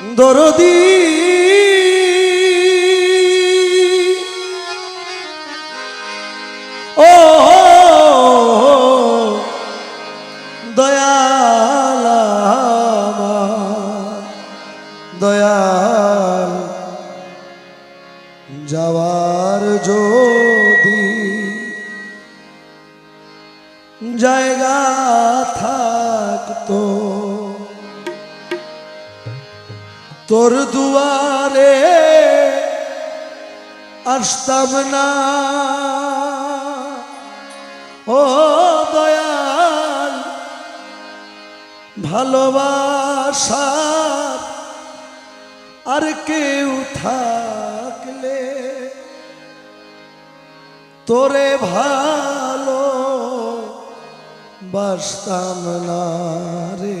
দরদি। ও দয়াল দয়াল। যাওয়ার যদি জায়গা থাকতো তোর দুয়ারে আসতাম না। ও দয়াল, ভালোবাসার আর কেউ থাকলে তোরে ভালো বাসতাম না রে।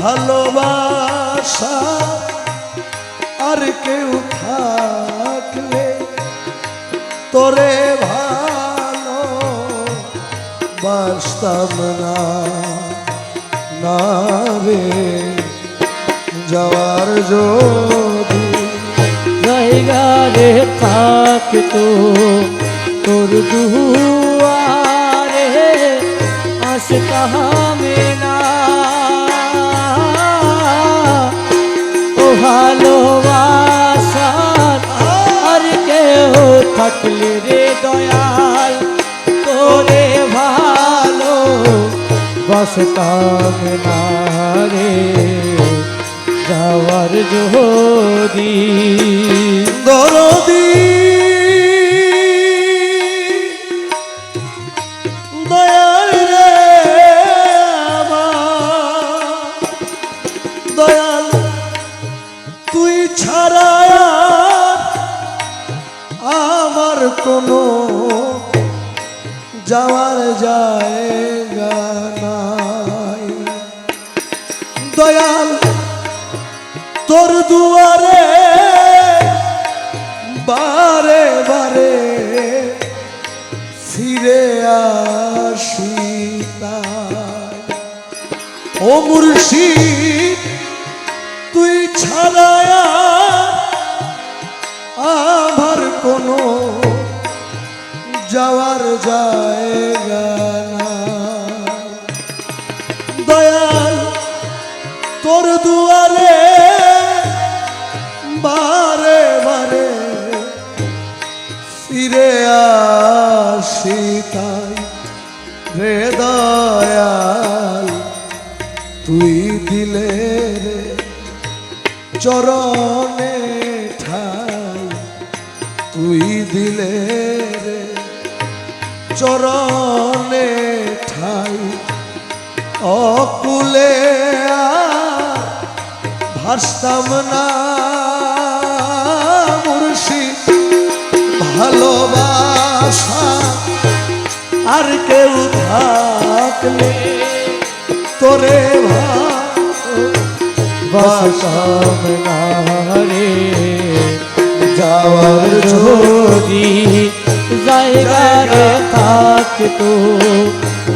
ভালোবাসা আর কেউ থাকলে তোরে ভালো বাসতাম না রে, যাওয়ার যদি জায়গা রে থাকতো তোর দুয়ারে আসতামে না ও রে দয়াল তোরে ভালো বসতাম না রে। যাওয়ার যদি দরদি দয়াল তুই ছাড়া কোনো যাওয়ার জায়গা দয়াল, তোর দুয়ারে বারে বারে ফিরে আসি। ও মুর্শিদ, তুই ছাড়া আমার কোনো যাওয়ার জায়গা দয়াল, তোর দুয়ারে বারে বারে ফিরে আসি তাই রে দয়াল, তুই দিলে রে চরণে ঠাই তুই দিলে চরণে ঠাই। অকুলে ভাসতাম না মুর্শিদ ভালোবাসা আর কেউ থাকলে তোরে বসতাম না রে। যাওয়ার যদি জায়গা রে থাকতো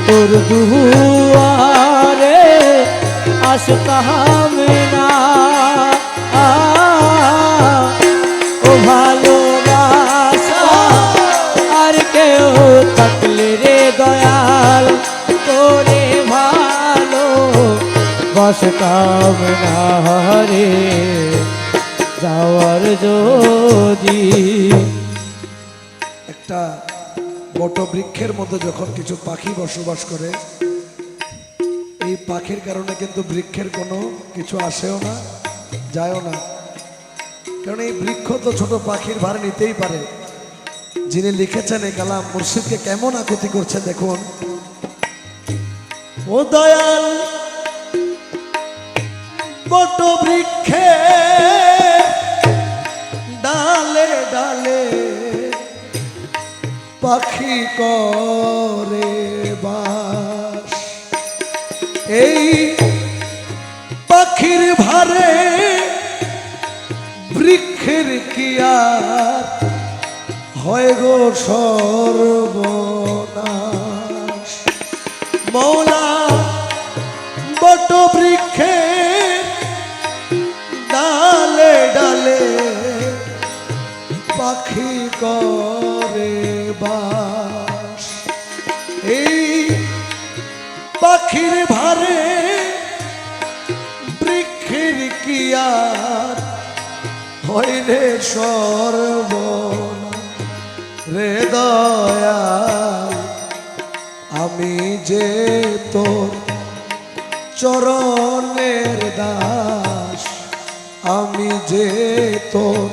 তোর দুয়ারে আসতাম না। ও ভালোবাসা, আর কেউ থাকলে রে দয়াল, তোরে ভালো বসতাম না রে। যাওয়ার যদি একটা বটবৃক্ষের মধ্যে যখন কিছু পাখি বসবাস করে, এই পাখির কারণে কিন্তু বৃক্ষের কোনো কিছু আসেও না, যায়ও না। কারণ এই বৃক্ষ তো ছোট পাখির ভার নিতেই পারে। যিনি লিখেছেন এই কালাম মুর্শিদকে কেমন আকুতি করছে দেখুন। ও দয়াল বট বৃক্ষে ডালে ডালে পাখি করে বাস। এই পাখির ভারে বৃক্ষের কিয়ার হয় গো সর্বনাশ। মৌলা বট বৃক্ষে ডালে ডালে পাখি করে কিয়ার হয় রে সর্বনা রে দয়াল, আমি যে তোর চরণের দাস, আমি যে তোর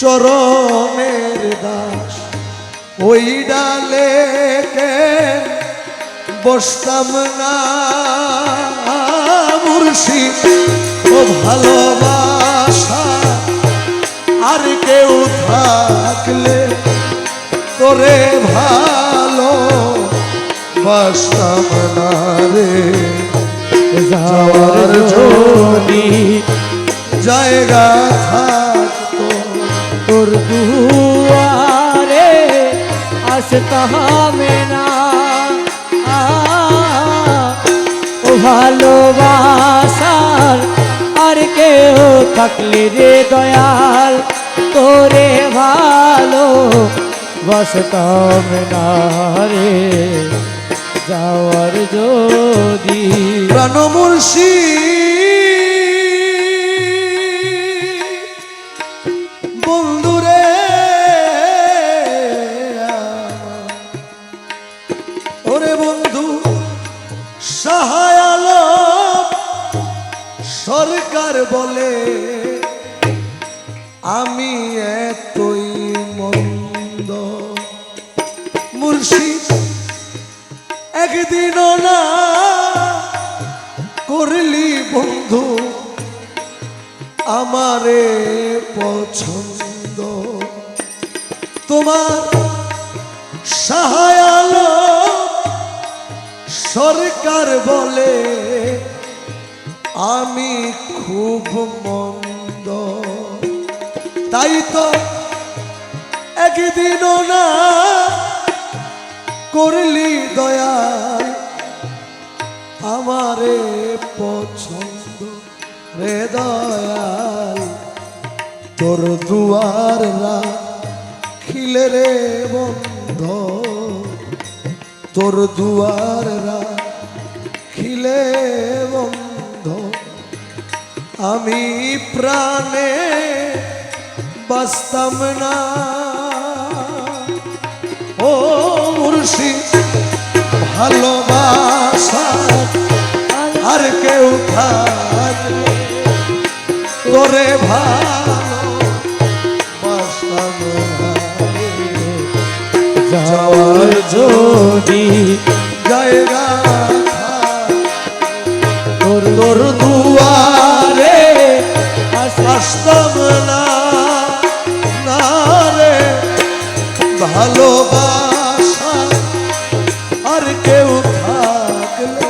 চরণের দাস। ওই ডালে বসতাম না, মুর্শিদ? ও ভালোবাসা। আর কেউ থাকলে তোরে ভালো বাসতাম না রে। যাওয়ার যদি জায়গা থাকতো তোর দুয়ারে আসতাম না। আর কেউ থাকলে রে দয়াল, তোরে ভালো বসতাম না রে। যাওয়ার যদি প্রাণ মুর্শি। বন্ধুরে ওরে বন্ধু, সহায় বলে, আমি এতই মন্দ। মুর্শিদ একদিনও না করলি বন্ধু আমারে পছন্দ। তোমার সহায়ালো সরকার বলে আমি খুব মন্দ। তাই তো একদিনও না করলি দয়া আমারে পছন্দ রে দয়াল। তোর দুয়ার না খিলে রে বন্ধ। তোর দুয়ার না খিলে আমি প্রাণে বাস্তব না। ও মুর্শিদ ভালোবাসা আর কেউ থাকলে তোরে ভালো বাসতাম যাওয়ার যদি জায়গা তোর আসতাম না না রে ভালোবাসা আর কেউ থাকলে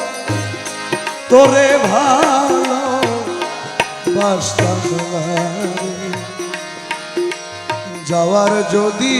তোরে ভালো বাসতাম না। যাওয়ার যদি